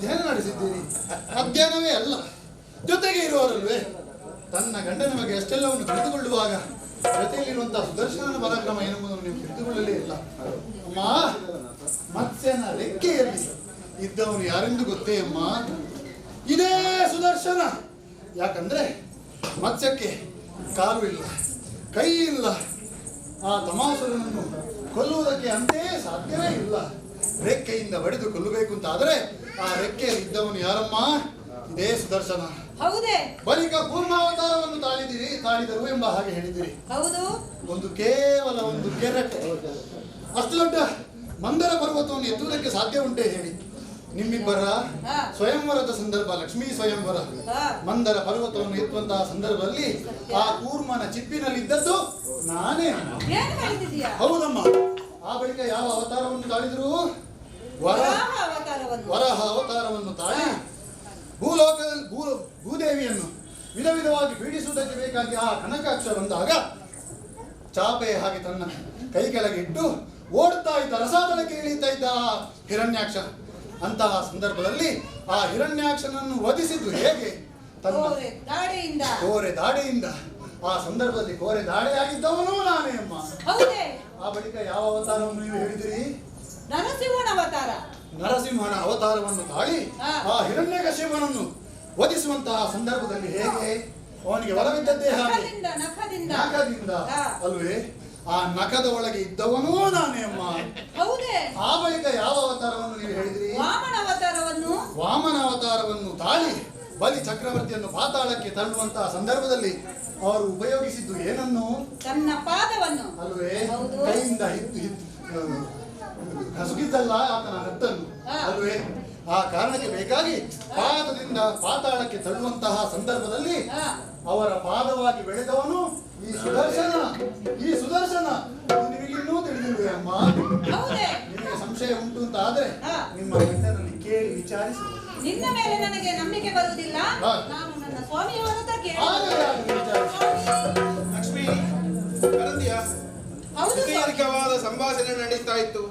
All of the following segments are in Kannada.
ಅಧ್ಯಯನ ನಡೆಸಿದ್ದೀರಿ ಅಧ್ಯಯನವೇ ಅಲ್ಲ, ಜೊತೆಗೆ ಇರುವವರಲ್ವೇ? ತನ್ನ ಗಂಡನ ಬಗ್ಗೆ ಎಷ್ಟೆಲ್ಲವನ್ನು ತಿಳಿದುಕೊಳ್ಳುವಾಗ ಜೊತೆಯಲ್ಲಿರುವಂತಹ ಸುದರ್ಶನ ಪರಾಕ್ರಮ ಏನೆಂಬುದನ್ನು ನೀವು ತಿಳಿದುಕೊಳ್ಳಲೇ ಇಲ್ಲ. ಅಮ್ಮ, ಮತ್ಸ್ಯನ ರೆಕ್ಕೆಯಲ್ಲಿ ಇದ್ದವನು ಯಾರೆಂದು ಗೊತ್ತೇ ಅಮ್ಮ? ಇದೇ ಸುದರ್ಶನ. ಯಾಕಂದ್ರೆ ಮತ್ಸ್ಯಕ್ಕೆ ಕಾಲು ಇಲ್ಲ, ಕೈ ಇಲ್ಲ. ಆ ತಮಾಸುರನನ್ನು ಕೊಲ್ಲುವುದಕ್ಕೆ ಅಂತೇ ಸಾಧ್ಯವೇ ಇಲ್ಲ. ರೆಕ್ಕೆಯಿಂದ ಬಡಿದು ಕೊಲ್ಲಬೇಕು ಅಂತ ಆದರೆ ಆ ರೆಕ್ಕೆಯಲ್ಲಿ ಇದ್ದವನು ಯಾರಮ್ಮ? ಇದೇ ಸುದರ್ಶನ. ಹೌದೇ? ಬಳಿಕ ಕೂರ್ಮಾವತಾರವನ್ನು ತಾಳಿದಿರಿ ತಾಳಿದರು ಎಂಬ ಹಾಗೆ ಹೇಳಿದಿರಿ. ಹೌದು? ಒಂದು ಕೇವಲ ಒಂದು ಕೆರೆಟ್. ಅಷ್ಟು ದೊಡ್ಡ ಮಂದರ ಪರ್ವತವನ್ನು ಎತ್ತುವುದಕ್ಕೆ ಸಾಧ್ಯ ಉಂಟೆ ಹೇಳಿ. ನಿಮ್ಮಿಬ್ಬರ. ಸ್ವಯಂವರದ ಸಂದರ್ಭ ಲಕ್ಷ್ಮೀ ಸ್ವಯಂವರ. ಮಂದರ ಪರ್ವತವನ್ನು ಎತ್ತುವಂತಹ ಸಂದರ್ಭದಲ್ಲಿ ಆ ಕೂರ್ಮನ ಚಿಪ್ಪಿನಲ್ಲಿದ್ದದ್ದು ನಾನೇ. ಹೌದಮ್ಮ. ಆ ಬಳಿಕ ಯಾವ ಅವತಾರವನ್ನು ತಾಳಿದ್ರು? ವರಾಹ ಅವತಾರವನ್ನು. ತಾಳಿ ಭೂಲೋಕದಲ್ಲಿ ಭೂ ಭೂದೇವಿಯನ್ನು ವಿಧ ವಿಧವಾಗಿ ಪೀಡಿಸುವುದಕ್ಕೆ ಬೇಕಾಗಿ ಆ ಕನಕಾಕ್ಷ ಬಂದಾಗ ಚಾಪೆ ಹಾಗೆ ತನ್ನ ಕೈ ಕೆಳಗೆ ಇಟ್ಟು ಓಡುತ್ತಾ ಇದ್ದ ರಸಾದನಕ್ಕೆ ಇಳಿತಾ ಇದ್ದ ಆ ಹಿರಣ್ಯಾಕ್ಷ ಅಂತಹ ಸಂದರ್ಭದಲ್ಲಿ ಆ ಹಿರಣ್ಯಾಕ್ಷನನ್ನು ವಧಿಸಿದ್ದು ಹೇಗೆ? ತನ್ನ ಕೋರೆ ದಾಡೆಯಿಂದ. ಆ ಸಂದರ್ಭದಲ್ಲಿ ಕೋರೆ ದಾಡೆಯಾಗಿದ್ದವನು ನಾನೇ ಅಮ್ಮ. ಆ ಬಳಿಕ ಯಾವ ಅವತಾರವನ್ನು ನೀವು ಹೇಳಿದಿರಿ? ನರಸಿಂಹನ ಅವತಾರ. ನರಸಿಂಹನ ಅವತಾರವನ್ನು ತಾಳಿ ಆ ಹಿರಣ್ಯಕಶಿಪನನ್ನು ವಧಿಸುವಂತಹ ಸಂದರ್ಭದಲ್ಲಿ ಹೇಗೆ? ಅವನಿಗೆ ಒಲವಿದ್ದದ್ದೇ ಹಾಗೆ ನಖದಿಂದ. ಅಲ್ವೇ? ಆ ನಖದ ಒಳಗೆ ಇದ್ದವನೂ ನಾನೇ ಅಮ್ಮ. ಹೌದೇ? ಆ ಬಳಿಕ ಯಾವ ಅವತಾರವನ್ನು ನೀವು ಹೇಳಿದ್ರಿ? ವಾಮನ ಅವತಾರವನ್ನು? ವಾಮನ ಅವತಾರವನ್ನು ತಾಳಿ ಬಲಿ ಚಕ್ರವರ್ತಿಯನ್ನು ಪಾತಾಳಕ್ಕೆ ತಳ್ಳುವಂತಹ ಸಂದರ್ಭದಲ್ಲಿ ಅವರು ಉಪಯೋಗಿಸಿದ್ದು ಏನನ್ನು? ತನ್ನ ಪಾದವನ್ನು. ಅಲ್ವೇ? ಕೈಯಿಂದ ಹಿತ್ತು ಹಿದ್ದು ಕಸುಗಿದ್ದಲ್ಲ ಆತನ ಹತ್ತನ್ನು. ಅಲ್ವೇ ಆ ಕಾರಣಕ್ಕೆ ಬೇಕಾಗಿ ಪಾದದಿಂದ ಪಾತಾಳಕ್ಕೆ ತಳ್ಳುವಂತಹ ಸಂದರ್ಭದಲ್ಲಿ. ಅವರ ಪಾದವಾಗಿ ಬೆಳೆದವನು ಈ ಸುದರ್ಶನ. ಈ ಸುದರ್ಶನ ನಿಮಗಿನ್ನೂ ತಿಳಿದಿಲ್ವೇ ಅಮ್ಮ? ನಿಮಗೆ ಸಂಶಯ ಉಂಟು ಅಂತ ಆದ್ರೆ ನಿಮ್ಮ ಗಂಡನಲ್ಲಿ ಕೇಳಿ ವಿಚಾರಿಸಿ. ನಿನ್ನ ಮೇಲೆ ನನಗೆ ನಂಬಿಕೆ ಬರುವುದಿಲ್ಲ. ನಾನು ನನ್ನ ಸ್ವಾಮಿಯವರ ಹತ್ರ ವಿಚಾರಿಸಿ ಲಕ್ಷ್ಮಿ. ಸುದೀರ್ಘವಾದ ಸಂಭಾಷಣೆ ನಡೀತಾ ಇತ್ತು.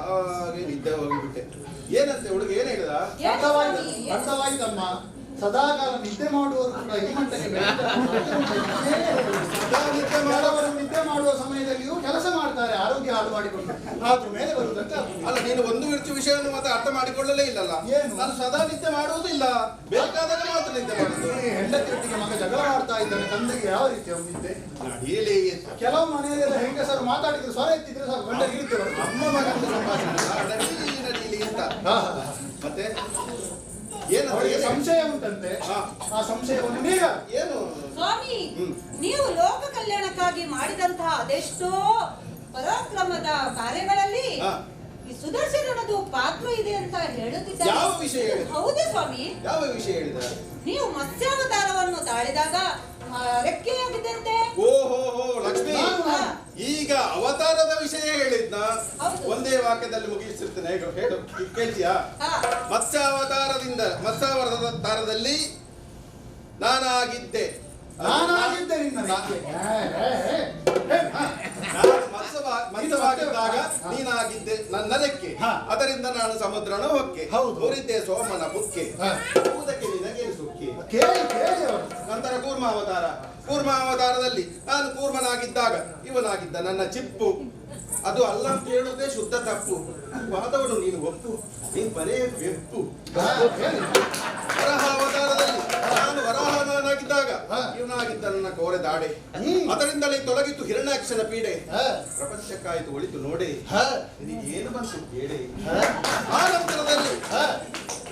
ಹಾಗೆ ನಿದ್ದೆ ಹೋಗಿಬಿಟ್ಟೆ. ಏನಂತೆ ಹುಡುಗ ಏನ್ ಹೇಳಿದ? ಅರ್ಥವಾಯ್ತಮ್ಮ ಸದಾಕಾಲ ನಿದ್ದೆ ಮಾಡುವವರು ಕೂಡ ಈ ಮಟ್ಟಕ್ಕೆ. ಸದಾ ನಿದ್ದೆ ಮಾಡುವವರು ಕೆಲವರು ನಿದ್ದೆ ಮಾಡುವ ಸಮಯದಲ್ಲಿಯೂ ಕೆಲಸ ಮಾಡ್ತಾರೆ ಆರೋಗ್ಯ ಹಾಳು ಮಾಡಿಕೊಂಡು ಅದ್ರ ಮೇಲೆ. ಬರುವುದಕ್ಕೆ ಅಲ್ಲ ನೀನು ಒಂದು ಹೆಚ್ಚು ವಿಷಯವನ್ನು ಮಾತ್ರ ಅರ್ಥ ಮಾಡಿಕೊಳ್ಳಲೇ ಇಲ್ಲಲ್ಲ? ನಾನು ಸದಾ ನಿದ್ದೆ ಮಾಡುವುದಿಲ್ಲ. ಬೇಕಾದಾಗ ಮಾತ್ರ ನಿದ್ದೆ ಮಾಡುದು ಹೆಂಡತಿಯೊಟ್ಟಿಗೆ ಮಗ ಜಗಳ ಮಾಡ್ತಾ ಇದ್ದಾನೆ ತಂದೆಗೆ ಯಾವ ರೀತಿಯ ನಿದ್ದೆ. ಕೆಲವು ಮನೆಯಲ್ಲೆಲ್ಲ ಹೆಂಗಸರು ಮಾತಾಡಿದ್ರೆ ಸ್ವರ ಎತ್ತಿದ್ರೆ ಸಾಕು ಗಂಡ ಇರುತ್ತೆ ಅಮ್ಮ ಮಗನ ಸಂಭಾಷಣೆ. ಮತ್ತೆ? ಸಂಶಯ ಉಂಟಂತೆ. ಆ ಸಂಶಯವನ್ನು ನೀಗ ಏನು? ಸ್ವಾಮಿ ನೀವು ಲೋಕ ಕಲ್ಯಾಣಕ್ಕಾಗಿ ಮಾಡಿದಂತಹ ಅದೆಷ್ಟೋ ಪರಾಕ್ರಮದ ಕಾರ್ಯಗಳಲ್ಲಿ. ಈ ಸುದರ್ಶನನದು ಪಾತ್ರ ಇದೆ ಅಂತ ಹೇಳುತ್ತಿದ್ದಾರೆ. ಯಾವ ವಿಷಯ ಹೇಳಿದ್ರು? ಹೌದೇ ಸ್ವಾಮಿ. ಯಾವ ವಿಷಯ ಹೇಳಿದ ನೀವು ಮತ್ಸ್ಯಾವತಾರವನ್ನು ತಾಳಿದಾಗ ಆ, ರೆಕ್ಕೆಯಾಗಿದ್ದಂತೆ. ಓಹೋ ಹೋ ಲಕ್ಷ್ಮಿ. ಹಾ. ಈಗ ಅವತಾರದ ವಿಷಯ ಹೇಳಿದ್ನ? ಹೌದು. ಒಂದೇ ವಾಕ್ಯದಲ್ಲಿ ಮುಗಿಸಿರ್ತೇನೆ ಹೇಳು ಹೇಳು. ಕೇಳ್ತೀಯಾ? ಹಾ. ಮತ್ಸ್ಯಾವತಾರದಿಂದ ಮತ್ಸ್ಯಾವತಾರದಲ್ಲಿ ನಾನಾಗಿದ್ದೆ ನಾನಾಗಿದ್ದೆ. ನಿನ್ನ ನಾ- ನೆಕ್ಕೆ. ಏ, ಏ, ಏ, ಏ, ಹಾ. ನಾನು ಮತ್ಸ್ಯವ- ನೀನಾಗಿದ್ದೆ ನನ್ನ ರೆಕ್ಕೆ ಅದರಿಂದ ನಾನು ಸಮುದ್ರನ ಹೊಕ್ಕೆ ಹೌದು. ಹೊರಿದ್ದೆ ಸೋಮನ ಬುಕ್ಕೆ. ಹಾ. ಊದಕ್ಕೆ ನಿನಗೆ ಸುಕ್ಕೆ. ನಂತರ ಕೂರ್ಮಾವತಾರ. ಕೂರ್ಮಾವತಾರದಲ್ಲಿ ನಾನು ಕೂರ್ಮನಾಗಿದ್ದಾಗ ಇವನಾಗಿದ್ದ ನನ್ನ ಚಿಪ್ಪು. ಅದು ಅಲ್ಲ ಅಂತ ಹೇಳುದೇ ಶುದ್ಧ ತಪ್ಪು. ವಾದವನು ನೀನು ಒಪ್ಪು. ನೀನು ಬರೇ ಬೆಪ್ಪು ವರಾಹ ಅವತಾರದಲ್ಲಿ. ನಾನು ವರಾಹನಾಗಿದ್ದಾಗ. ಇವನಾಗಿದ್ದ ನನ್ನ ಕೋರೆ ದಾಡೆ. ಹ್ಮ್. ಅದರಿಂದಲೇ ತೊಲಗಿತ್ತು ಹಿರಣ್ಯಾಕ್ಷನ ಪೀಡೆ. ಹಾ, ಪ್ರಪಂಚಕ್ಕಾಯ್ತು ಒಳಿತು ನೋಡಿ. ಹಾ, ನಿನಗೆ ಏನು ಬಂತು ಬೇಡೆ ಹಾ, ಆ ನಂತರದಲ್ಲಿ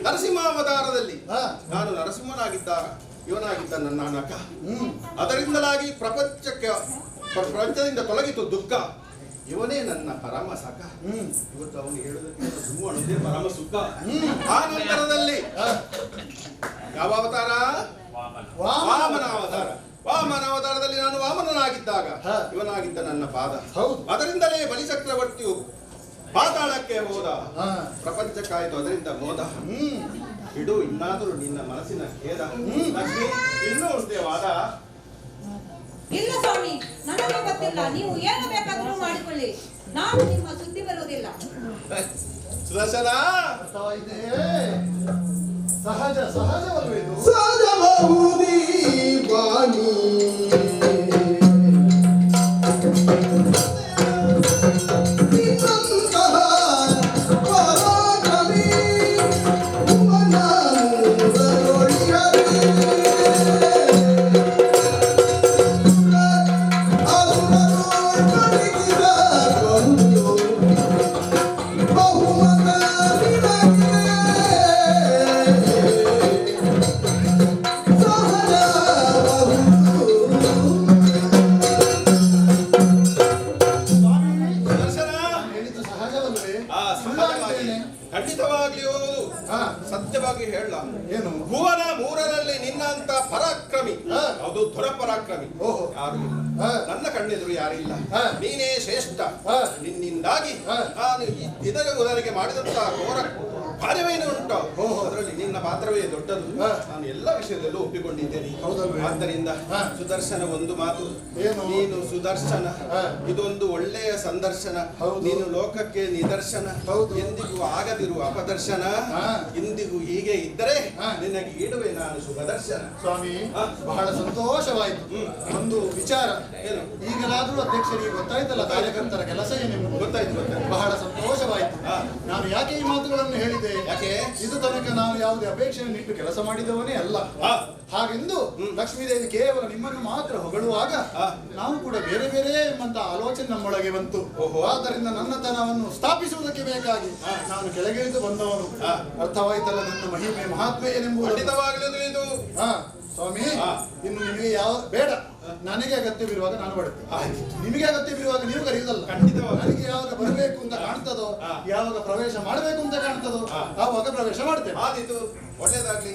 ನರಸಿಂಹಾವತಾರದಲ್ಲಿ. ನಾನು ನರಸಿಂಹನಾಗಿದ್ದಾಗ ಇವನಾಗಿದ್ದ ನನ್ನ ನಕ. ಅದರಿಂದಲಾಗಿ ಪ್ರಪಂಚಕ್ಕೆ ಪ್ರಪಂಚದಿಂದ ತೊಲಗಿತು ದುಃಖ. ಇವನೇ ನನ್ನ ಪರಮ ಸಖ ಹ್ಮ್. ಇವತ್ತು ಅವನು ಹೇಳುವುದಕ್ಕೆ ಪರಮ ಸುಖ ಹ್ಮ್. ಆ ನಂತರದಲ್ಲಿ. ಯಾವ ಅವತಾರ ವಾಮನ ಅವತಾರ ವಾಮನ ಅವತಾರದಲ್ಲಿ ನಾನು ವಾಮನನಾಗಿದ್ದಾಗ. ಇವನಾಗಿದ್ದ ನನ್ನ ಪಾದ ಹೌದು. ಅದರಿಂದಲೇ ಬಲಿಚಕ್ರವರ್ತಿಯು ಪಾತಾಳಕ್ಕೆ ಹೋದ. ಪ್ರಪಂಚಕ್ಕಾಯ್ತು ಅದರಿಂದ ಮೋದ ಹ್ಮ್. ಇಡು ಇನ್ನಾದರೂ ನಿನ್ನ ಮನಸ್ಸಿನ ಖೇದ ಇನ್ನೂ ಉಂಟೆ ವಾದ ಇಲ್ಲ ಸ್ವಾಮಿ ನನಗೆ ಗೊತ್ತಿಲ್ಲ. ನೀವು ಏನು ಬೇಕಾದರೂ ಮಾಡಿಕೊಳ್ಳಿ. ನಾನು ನಿಮ್ಮ ಸುದ್ದಿ ಬರುವುದಿಲ್ಲ. ಸುದರ್ಶನ ಸಹಜ ಸಹಜ ಸಹಜ ಇದು ನಿನ್ನಿಂದಾಗಿ. ನಾನು ಈ ಇದರ ಉದಾಹರಣೆಗೆ ಮಾಡಿದಂತಹ ಘೋರ ಕಾರ್ಯವೇನು ಉಂಟು. ಅದರಲ್ಲಿ ನಿನ್ನ ಪಾತ್ರವೇ ದೊಡ್ಡದು. ನಾನು ಎಲ್ಲ ವಿಷಯದಲ್ಲೂ ಒಪ್ಪಿಕೊಂಡಿದ್ದೇನೆ? ಆದ್ದರಿಂದ. ಸುದರ್ಶನ ಒಂದು ಮಾತು ಏನು? ನೀನು ಸುದರ್ಶನ. ಇದೊಂದು ಒಳ್ಳೆಯ ಸಂದರ್ಶನ. ನೀನು ಲೋಕಕ್ಕೆ ನಿದರ್ಶನ. ಎಂದಿಗೂ ಆಗದಿರುವ ಅಪದರ್ಶನ. ಇಂದಿಗೂ ಹೀಗೆ ಇದ್ದರೆ. ನಿನಗೆ ಇಡುವೆ ನಾನು ಶುಭದರ್ಶನ ಸ್ವಾಮಿ. ಬಹಳ ಸಂತೋಷವಾಯಿತು ಒಂದು ವಿಚಾರ ಏನು? ಈಗಲಾದರೂ ಅಧ್ಯಕ್ಷರಿಗೆ ಗೊತ್ತಾಯ್ತಲ್ಲ ಕಾರ್ಯಕರ್ತರ ಕೆಲಸ ಏನು ಗೊತ್ತಾಯ್ತು ಬಹಳ ಸಂತೋಷವಾಯಿತು. ನಾನು ಯಾಕೆ ಈ ಮಾತುಗಳನ್ನು ಹೇಳಿದೆ ಯಾಕೆ? ಇದು ತನಕ ನಾವು ಯಾವುದೇ ಅಪೇಕ್ಷೆಯನ್ನು ಇಟ್ಟು ಕೆಲಸ ಮಾಡಿದವನೇ ಅಲ್ಲ. ಹಾಗೆಂದು ಲಕ್ಷ್ಮೀದೇವಿ ಕೇವಲ ನಿಮ್ಮನ್ನು ಮಾತ್ರ ಹೊಗಳುವಾಗ. ನಾವು ಕೂಡ ಬೇರೆ ಬೇರೆ ಎಂಬಂತ ಆಲೋಚನೆ ನಮ್ಮೊಳಗೆ ಬಂತು ಓಹೋ. ಆದ್ದರಿಂದ ನನ್ನತನವನ್ನು ಸ್ಥಾಪಿಸುವುದಕ್ಕೆ ಬೇಕಾಗಿ. ನಾನು ಕೆಳಗಿಳಿದು ಬಂದವನು ಅರ್ಥವಾಯಿತಲ್ಲ ನನ್ನ ಮಹಿಮೆ ಮಹಾತ್ಮೆ ಏನೆಂಬುದು ಇದು ಹಾ ಸ್ವಾಮಿ. ಇನ್ನು ನಿಮಗೆ ಯಾವ ಬೇಡ ನನಗೆ ಅಗತ್ಯವಿರುವಾಗ ನಾನು ಆಯ್ತು. ನಿಮಗೆ ಅಗತ್ಯವಿರುವಾಗ ನೀವು ಕರೆಯುವುದಲ್ಲ. ಖಂಡಿತವಾಗಿ. ನನಗೆ ಯಾವಾಗ ಬರಬೇಕು ಅಂತ ಕಾಣ್ತದೋ. ಯಾವಾಗ ಪ್ರವೇಶ ಮಾಡಬೇಕು ಅಂತ ಕಾಣ್ತದೋ. ಆವಾಗ ಪ್ರವೇಶ ಮಾಡ್ತೇನೆ. ಆದಿತು. ಒಳ್ಳೇದಾಗ್ಲಿ.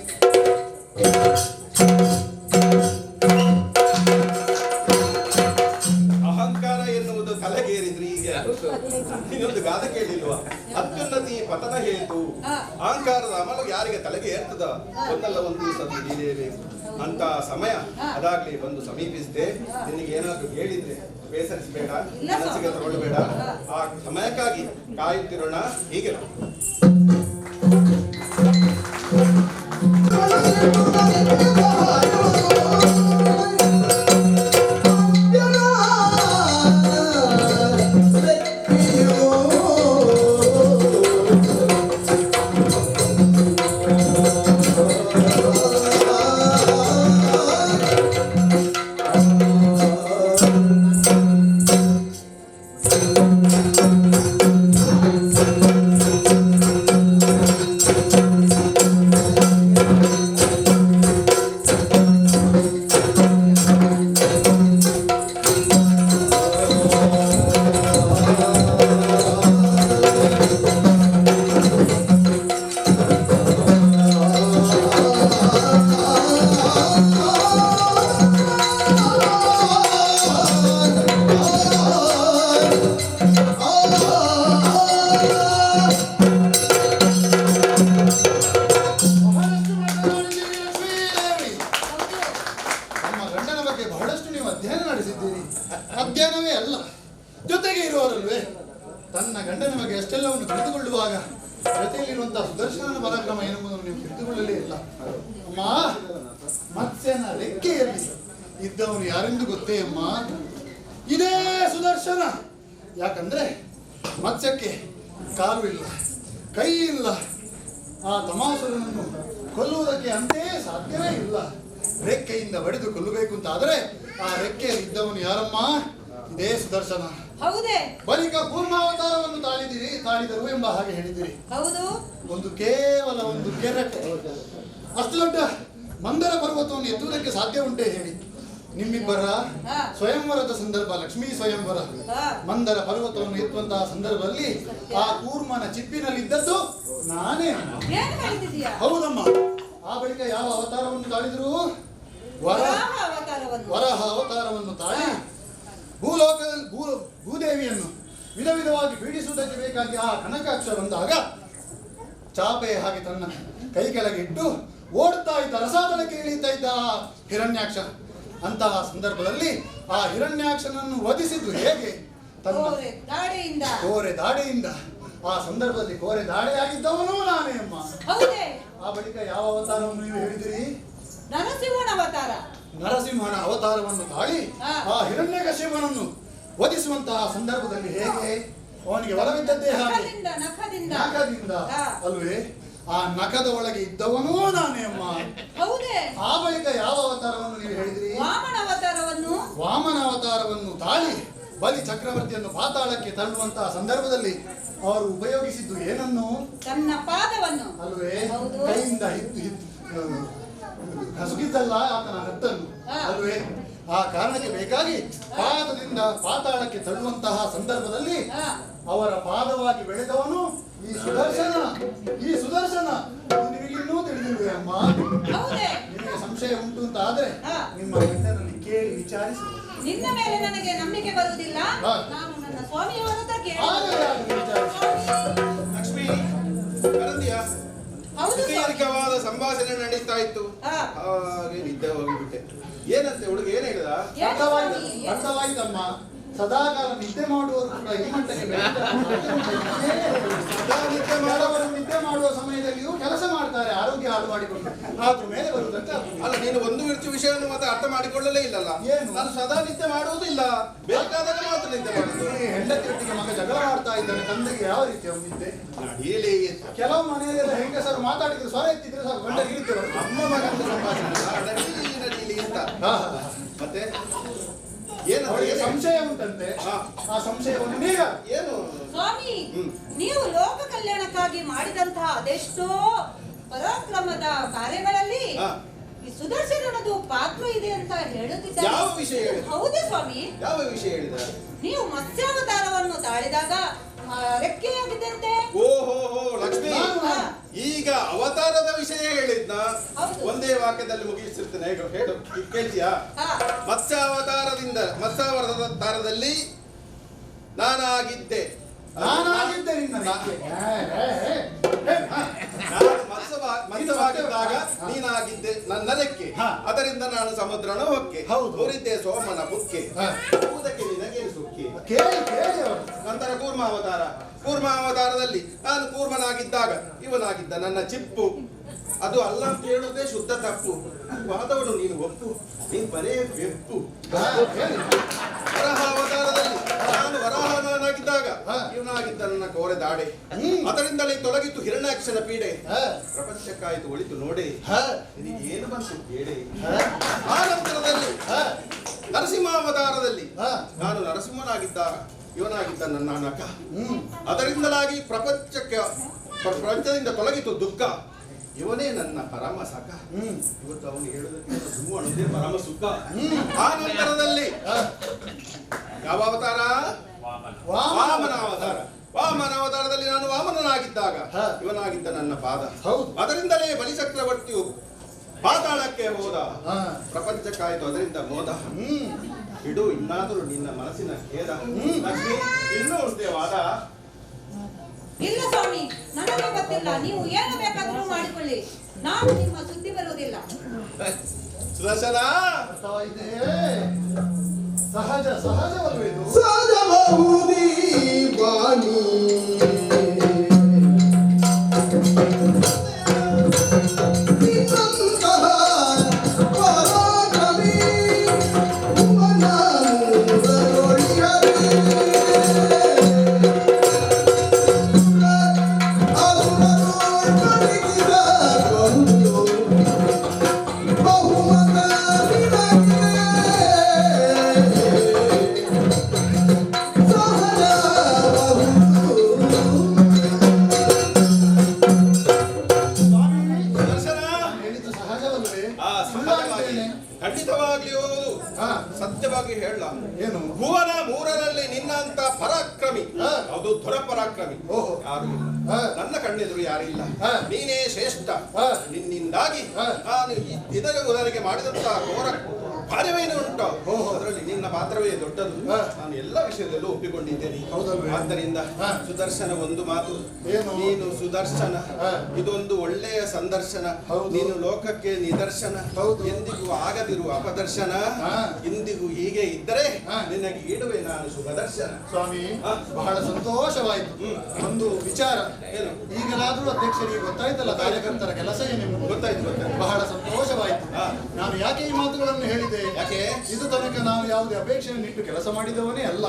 ಅಹಂಕಾರ ಎನ್ನುವುದು ತಲೆಗೇರಿದ್ರಿ ಈಗ. ಇನ್ನೊಂದು ಗಾದ ಕೇಳಿಲ್ವಾ? ಅತ್ಯುನ್ನತಿ ಪತನ ಹೇಳಿತು ಅಹಂಕಾರದ ಅಮಲು ಯಾರಿಗೆ ತಲೆಗೆ ಏರ್ತದ? ಒಂದಲ್ಲ ಒಂದು ದಿವಸ ಹಿಡಿಯಲೇಬೇಕು ಅಂತ ಸಮಯ ಅದಾಗ್ಲಿ ಬಂದು ಸಮೀಪಿಸಿದೆ. ನಿನಗೆ ಏನಾದ್ರೂ ಹೇಳಿದ್ರೆ ಬೇಸರಿಸಬೇಡ ಮನಸ್ಸಿಗೆ ತಗೊಳ್ಬೇಡ. ಆ ಸಮಯಕ್ಕಾಗಿ ಕಾಯುತ್ತಿರೋಣ ಹೀಗೆ. ಕೊಲ್ಲುವುದಕ್ಕೆ ಅಂತೇ ಸಾಧ್ಯವೇ ಇಲ್ಲ. ರೆಕ್ಕೆಯಿಂದ ಬಡಿದು ಕೊಲ್ಲಬೇಕು ಅಂತ ಆದರೆ ಆ ರೆಕ್ಕೆಯಲ್ಲಿ ಇದ್ದವನು ಯಾರಮ್ಮ? ಇದೇ ಸುದರ್ಶನ. ಹೌದೇ? ಬಳಿಕ ಕೂರ್ಮಾವತಾರವನ್ನು ತಾಳಿದಿರಿ ತಾಳಿದರು ಎಂಬ ಹಾಗೆ ಹೇಳಿದಿರಿ. ಹೌದು? ಒಂದು ಕೇವಲ ಒಂದು ಕೆರೆಟ್ ಅಷ್ಟು ದೊಡ್ಡ ಮಂದರ ಪರ್ವತವನ್ನು ಎತ್ತುವುದಕ್ಕೆ ಸಾಧ್ಯ ಉಂಟೆ ಹೇಳಿ. ನಿಮ್ಮಿಬ್ಬರ. ಸ್ವಯಂವರದ ಸಂದರ್ಭ ಲಕ್ಷ್ಮೀ ಸ್ವಯಂವರ. ಮಂದರ ಪರ್ವತವನ್ನು ಎತ್ತುವಂತಹ ಸಂದರ್ಭದಲ್ಲಿ ಆ ಕೂರ್ಮನ ಚಿಪ್ಪಿನಲ್ಲಿದ್ದದ್ದು ನಾನೇ ಏನು ಹೌದಮ್ಮ. ಆ ಬಳಿಕ ಯಾವ ಅವತಾರವನ್ನು ತಾಳಿದ್ರು? ವರ ಅವತಾರವನ್ನು. ವರಹ ಅವತಾರವನ್ನು ತಾಳಿ ಭೂಲೋಕ ಭೂ ಭೂದೇವಿಯನ್ನು ವಿಧ ವಿಧವಾಗಿ ಪೀಡಿಸುವುದಕ್ಕೆ ಬೇಕಾಗಿ ಆ ಕನಕಾಕ್ಷ ಬಂದಾಗ ಚಾಪೆ ಹಾಗೆ ತನ್ನ ಕೈ ಕೆಳಗೆ ಇಟ್ಟು ಓಡ್ತಾ ಇದ್ದ ರಸಾತಳಕ್ಕೆ ಇಳಿತಾ ಇದ್ದ ಆ ಹಿರಣ್ಯಾಕ್ಷ. ಅಂತಹ ಸಂದರ್ಭದಲ್ಲಿ ಆ ಹಿರಣ್ಯಾಕ್ಷನನ್ನು ವಧಿಸಿದ್ದು ಹೇಗೆ? ತನ್ನ ದಾಡೆಯಿಂದ. ಕೋರೆ ದಾಡೆಯಿಂದ. ಆ ಸಂದರ್ಭದಲ್ಲಿ ಕೋರೆ ದಾಡೆಯಾಗಿದ್ದವನು ನಾನೇ ಅಮ್ಮ. ಹೌದೇ? ಆ ಬಳಿಕ ಯಾವ ಅವತಾರವನ್ನು ನೀವು ಹೇಳಿದಿರಿ? ನರಸಿಂಹನ ಅವತಾರ. ನರಸಿಂಹನ ಅವತಾರವನ್ನು ತಾಳಿ ಆ. ಹಿರಣ್ಯಕಶಿಪನನ್ನು ವಧಿಸುವಂತಹ ಸಂದರ್ಭದಲ್ಲಿ ಹೇಗೆ? ಅವನಿಗೆ ಒಲವಿದ್ದದ್ದೇ ಹಾಗೆ. ನಖದಿಂದ ನಖದಿಂದ. ಅಲ್ವೇ? ಆ ನಖದ ಒಳಗೆ ಇದ್ದವನೂ ನಾನೇ ಅಮ್ಮ. ಹೌದೇ? ಆ ಬಳಿಕ ಯಾವ ಅವತಾರವನ್ನು ನೀವು ಹೇಳಿದಿರಿ? ವಾಮನ ಅವತಾರವನ್ನು. ವಾಮನ ಅವತಾರವನ್ನು ತಾಳಿ ಬಲಿ ಚಕ್ರವರ್ತಿಯನ್ನು ಪಾತಾಳಕ್ಕೆ ತಳ್ಳುವಂತಹ ಸಂದರ್ಭದಲ್ಲಿ ಅವರು ಉಪಯೋಗಿಸಿದ್ದು ಏನನ್ನು? ತನ್ನ ಪಾದವನ್ನು. ಅಲ್ವೇ? ಕೈಯಿಂದ ಹಿತ್ತು ಹಿತ್ತು ಕಸುಗಿದ್ದಲ್ಲ ಆತನ ಹತ್ತನ್ನು. ಅಲ್ವೇ? ಆ ಕಾರಣಕ್ಕೆ ಬೇಕಾಗಿ ಪಾದದಿಂದ ಪಾತಾಳಕ್ಕೆ ತಳ್ಳುವಂತಹ ಸಂದರ್ಭದಲ್ಲಿ ಅವರ ಪಾದವಾಗಿ ಬೆಳೆದವನು ಈ ಸುದರ್ಶನ. ಈ ಸುದರ್ಶನ. ನಿಮಗಿನ್ನೂ ನಿನಗಿನ್ನೂ ತಿಳಿದಿಲ್ವೇ ಅಮ್ಮ? ನಿನಗೆ ಸಂಶಯ ಉಂಟು ಅಂತ ಆದ್ರೆ. ನಿಮ್ಮ ಗಂಡನಲ್ಲಿ ಕೇಳಿ ವಿಚಾರಿಸಿ. ನಿನ್ನ ಮೇಲೆ ನನಗೆ ನಂಬಿಕೆ ಬರುವುದಿಲ್ಲ ನಾನು ನನ್ನ ಸ್ವಾಮಿಯವರ ಹತ್ರ ಆಗಲೇ ಆಗಲಿ ವಿಚಾರಿಸಿ. ಕೇಳಿ ಲಕ್ಷ್ಮಿ. ಸುದೀರ್ಘವಾದ ಸಂಭಾಷಣೆ ನಡೀತಾ ಇತ್ತು ಹಾ. ಹಾಗೆ ನಿದ್ದೆ ಹೋಗಿಬಿಟ್ಟೆ ಏನಂತೆ ಹುಡುಗ ಏನ್ ಹೇಳಿದ? ಅರ್ಥವಾಯ್ತಮ್ಮ ಸದಾಕಾಲ ನಿದ್ದೆ ಮಾಡುವವರು ಕೂಡ ಈ ಮಟ್ಟಕ್ಕೆ ಸದಾ ನಿದ್ದೆ ಮಾಡುವ ಕೆಲವರು ನಿದ್ದೆ ಮಾಡುವ ಸಮಯದಲ್ಲಿಯೂ ಕೆಲಸ ಮಾಡ್ತಾರೆ ಆರೋಗ್ಯ ಹಾಳು ಮಾಡಿಕೊಂಡು. ಅದ್ರ ಮೇಲೆ ಬರುವುದಂತೆ ಅಲ್ಲ ನೀನು ಒಂದು ಹೆಚ್ಚು ವಿಷಯವನ್ನು ಮಾತ್ರ ಅರ್ಥ ಮಾಡಿಕೊಳ್ಳಲೇ ಇಲ್ಲಲ್ಲ? ಏನು? ನಾನು ಸದಾ ನಿದ್ದೆ ಮಾಡುವುದಿಲ್ಲ. ಬೇಕಾದಾಗ ಮಾತ್ರ ನಿದ್ದೆ ಮಾಡುದು ಹೆಂಡತಿಯೊಟ್ಟಿಗೆ ಮಗ ಜಗಳ ಮಾಡ್ತಾ ಇದ್ದಾನೆ ತಂದೆಗೆ ಯಾವ ರೀತಿ ಅವ್ನು ನಿದ್ದೆ? ಕೆಲವು ಮನೆಯಲ್ಲೆಲ್ಲ ಹೆಂಗಸರು ಮಾತಾಡಿದ್ರು ಸ್ವರ ಎತ್ತಿದ್ರೆ ಸಾಕು ಗಂಡ ಹಿಡಿತೇವೆ ಅಮ್ಮ ಮಗನ ಸಂಭಾಷಣೆ. ನಡೀಲಿ ಅಂತ. ಮತ್ತೆ? ಅವರಿಗೆ ಸಂಶಯ ಉಂಟಂತೆ. ಆ. ಸಂಶಯವನ್ನು ನೀಗ ಏನು? ಸ್ವಾಮಿ ನೀವು ಲೋಕ ಕಲ್ಯಾಣಕ್ಕಾಗಿ ಮಾಡಿದಂತಹ ಅದೆಷ್ಟೋ ಪರಾಕ್ರಮದ ಕಾರ್ಯಗಳಲ್ಲಿ ಸುದರ್ಶನದು ಈ ಸುದರ್ಶನನದು ಪಾತ್ರ ಇದೆ ಅಂತ ಹೇಳುತ್ತಿದ್ದಾರೆ. ಯಾವ ವಿಷಯ ಹೇಳಿ? ಸ್ವಾಮಿ. ಯಾವ ವಿಷಯ ಹೇಳಿದ ನೀವು ಮತ್ಸ್ಯಾವತಾರವನ್ನು ತಾಳಿದಾಗ ರೆಕ್ಕೆಯಾಗಿದ್ದಂತೆ ಓಹೋ ಹೋ ಲಕ್ಷ್ಮಿ. ಈಗ ಅವತಾರದ ವಿಷಯ ಹೇಳಿದ್ನ. ಹೌದು. ಒಂದೇ ವಾಕ್ಯದಲ್ಲಿ ಮುಗಿಸಿರ್ತೇನೆ ಹೇಳು ಹೇಳು. ಮತ್ಸ್ಯ ಕೇಳ್ತೀಯಾ? ಹಾ. ಮತ್ಸ್ಯಾವತಾರದಿಂದ ಮತ್ಸ್ಯಾವತಾರದಲ್ಲಿ ನಾನಾಗಿದ್ದೆ. ನಾನಾಗಿದ್ದೆ ಮತ್ಸ್ಯವಾಗಿದ್ದಾಗ ನೀನಾಗಿದ್ದೆ ನನ್ನ ರೆಕ್ಕೆ. ಅದರಿಂದ ನಾನು ಸಮುದ್ರನ ಹೊಕ್ಕೆ. ಹೌದು. ಸೋಮನ ಬುಕ್ಕೆ. ಕೇಳಿ ಕೇಳಿ ಅವರು. ನಂತರ ಕೂರ್ಮ ಅವತಾರದಲ್ಲಿ ನಾನು ಕೂರ್ಮನಾಗಿದ್ದಾಗ ಇವನಾಗಿದ್ದ ನನ್ನ ಚಿಪ್ಪು. ಅದು ಅಲ್ಲ ಅಂತ ಹೇಳುವುದೇ ಶುದ್ಧ ತಪ್ಪು. ವಾದವನು ನೀನು ಒಪ್ಪು. ನೀನ್ ಬರೇ ಬೆಪ್ಪು ವರಹ ಅವತಾರದಲ್ಲಿ ನಾನು ವರಹನಾಗಿದ್ದಾಗ. ಇವನಾಗಿದ್ದ ನನ್ನ ಕೋರೆ ದಾಡೆ. ಅದರಿಂದಲೇ ತೊಲಗಿತ್ತು ಹಿರಣ್ಯಾಕ್ಷನ ಪೀಡೆ. ಪ್ರಪಂಚಕ್ಕಾಯಿತು ಒಳಿತು ನೋಡೆ. ಏನು ಬಂತು ಬೇಡೆ ಆ ನಂತರದಲ್ಲಿ ಹಾ, ನರಸಿಂಹಾವತಾರದಲ್ಲಿ. ನಾನು ನರಸಿಂಹನಾಗಿದ್ದ ಇವನಾಗಿದ್ದ ನನ್ನ ಹ್ಮ್. ಅದರಿಂದಲಾಗಿ ಪ್ರಪಂಚಕ್ಕೆ ಪ್ರಪಂಚದಿಂದ ತೊಲಗಿತು ದುಃಖ ಇವನೇ ನನ್ನ ಪರಮ ಸಖ ಹ್ಮ್. ಇವತ್ತು ಅವನು ಹೇಳುವುದಕ್ಕೆ ಪರಮ ಸುಖ ಹ್ಮ್. ಆ ನಂತರದಲ್ಲಿ. ಯಾವ ಅವತಾರ ವಾಮನ ಅವತಾರ ವಾಮನ ಅವತಾರದಲ್ಲಿ ನಾನು ವಾಮನನಾಗಿದ್ದಾಗ. ಇವನಾಗಿದ್ದ ನನ್ನ ಪಾದ ಹೌದು. ಅದರಿಂದಲೇ ಬಲಿ ಚಕ್ರವರ್ತಿಯು ಪಾತಾಳಕ್ಕೆ ಹೋದ. ಹಾ. ಪ್ರಪಂಚಕ್ಕಾಯ್ತು ಅದರಿಂದ ಮೋದ. ಹ್ಮ್. ಬಿಡು ಇನ್ನಾದರೂ ನಿನ್ನ ಮನಸ್ಸಿನ ಖೇದ ಲಕ್ಷ್ಮಿ ಇನ್ನೂ ಉಂಟೆ ವಾದ. ಇಲ್ಲ ಸ್ವಾಮಿ ನನಗೆ ಗೊತ್ತಿಲ್ಲ. ನೀವು ಏನು ಬೇಕಾದರೂ ಮಾಡಿಕೊಳ್ಳಿ. ನಾನು ನಿಮ್ಮ ಸುದ್ದಿ ಬರುವುದಿಲ್ಲ. ಸುದರ್ಶನ! ಸಹಜ ಸಹಜವಲ್ವ ಇದು ಸಜಬಹುದೀ ವಾಣಿ. ನಿನ್ನಿಂದಾಗಿ. ನಾನು ಇದರ ಉದಾಹರಣೆಗೆ ಮಾಡಿದಂತ ಘೋರ ಕಾರ್ಯವೇನು ಉಂಟು ಓಹೋ. ಅದರಲ್ಲಿ ನಿನ್ನ ಪಾತ್ರವೇ ದೊಡ್ಡದು. ನಾನು ಎಲ್ಲ ವಿಷಯದಲ್ಲೂ ಒಪ್ಪಿಕೊಂಡಿದ್ದೇನೆ? ಆದ್ದರಿಂದ. ಸುದರ್ಶನ ಒಂದು ಮಾತು ಏನು? ನೀನು ಸುದರ್ಶನ. ಇದೊಂದು ಒಳ್ಳೆಯ ಸಂದರ್ಶನ ಹೌದು. ನೀನು ಲೋಕಕ್ಕೆ ನಿದರ್ಶನ ಹೌದು. ಎಂದಿಗೂ ಆಗದಿರುವ ಅಪದರ್ಶನ ಹಾ. ಇಂದಿಗೂ ಹೀಗೆ ಇದ್ದರೆ. ನಿನಗೆ ಇಡುವೆ ನಾನು ಶುಭದರ್ಶನ ಸ್ವಾಮಿ ಬಹಳ ಸಂತೋಷವಾಯಿತು. ಒಂದು ವಿಚಾರ ಏನು? ಈಗಲಾದರೂ ಅಧ್ಯಕ್ಷರಿಗೆ ಗೊತ್ತಾಯ್ತಲ್ಲ ಕಾರ್ಯಕರ್ತರ ಕೆಲಸ ಏನೆಂಬುದು ಯಾವುದೇ ಅಪೇಕ್ಷೆಯನ್ನು ಇಟ್ಟು ಕೆಲಸ ಮಾಡಿದವನೇ ಅಲ್ಲ.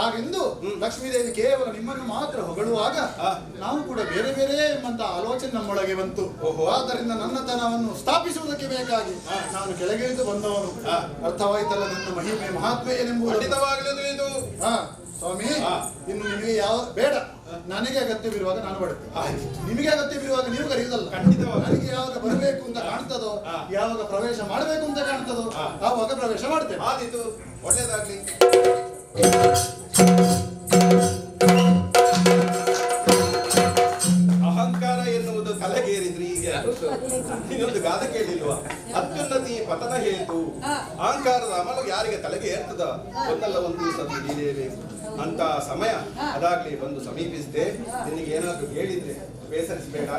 ಹಾಗೆಂದು ಲಕ್ಷ್ಮೀದೇವಿ ಕೇವಲ ನಿಮ್ಮನ್ನು ಮಾತ್ರ ಹೊಗಳುವಾಗ. ನಾವು ಕೂಡ ಬೇರೆ ಬೇರೆ ಎಂಬಂತ ಆಲೋಚನೆ ನಮ್ಮೊಳಗೆ ಬಂತು. ಓಹೋ. ಆದ್ದರಿಂದ ನನ್ನತನವನ್ನು ಸ್ಥಾಪಿಸುವುದಕ್ಕೆ ಬೇಕಾಗಿ ನಾನು ಕೆಳಗಿಳಿದು ಬಂದವನು. ಅರ್ಥವಾಯಿತಲ್ಲ ನನ್ನ ಮಹಿಮೆ ಮಹಾತ್ಮೆ ಏನೆಂಬುದು ಇದು. ಹಾ. ಸ್ವಾಮಿ. ಇನ್ನು ನಿಮಗೆ ಯಾವ ಬೇಡ. ನನಗೆ ಅಗತ್ಯವಿರುವಾಗ ನಾನು ಬರ್ತೇನೆ. ನಿಮಗೆ ಅಗತ್ಯವಿರುವಾಗ ನೀವು ಕರೆಯುವುದಲ್ಲ. ಖಂಡಿತವಾಗಿ. ನನಗೆ ಯಾವಾಗ ಯಾವಾಗ ಪ್ರವೇಶ ಮಾಡಬೇಕು ಅಂತ ಕಾಣ್ತದೋ. ಆವಾಗ ಪ್ರವೇಶ ಮಾಡ್ತೇವೆ. ಆದಿತು ಒಳ್ಳೇದಾಗ್ಲಿ. ಅಹಂಕಾರ ಎನ್ನುವುದು ತಲೆಗೇರಿದ್ರಿ ಈಗ. ಇನ್ನೊಂದು ಗಾದೆ ಕೇಳಿಲ್ವಾ? ಅತ್ಯುನ್ನತಿ ಪತನ ಹೇತು ಹಾ. ಅಹಂಕಾರದ ಅಮಲು ಯಾರಿಗೆ ತಲೆಗೆ ಏರ್ತದ ಒಂದಲ್ಲ ಒಂದು ದಿವಸ ಅಂತ ಸಮಯ. ಅದಾಗ್ಲಿ ಬಂದು ಸಮೀಪಿಸಿದೆ. ನಿನಗೆ ಏನಾದ್ರು ಹೇಳಿದ್ರೆ ಬೇಸರಿಸಬೇಡ.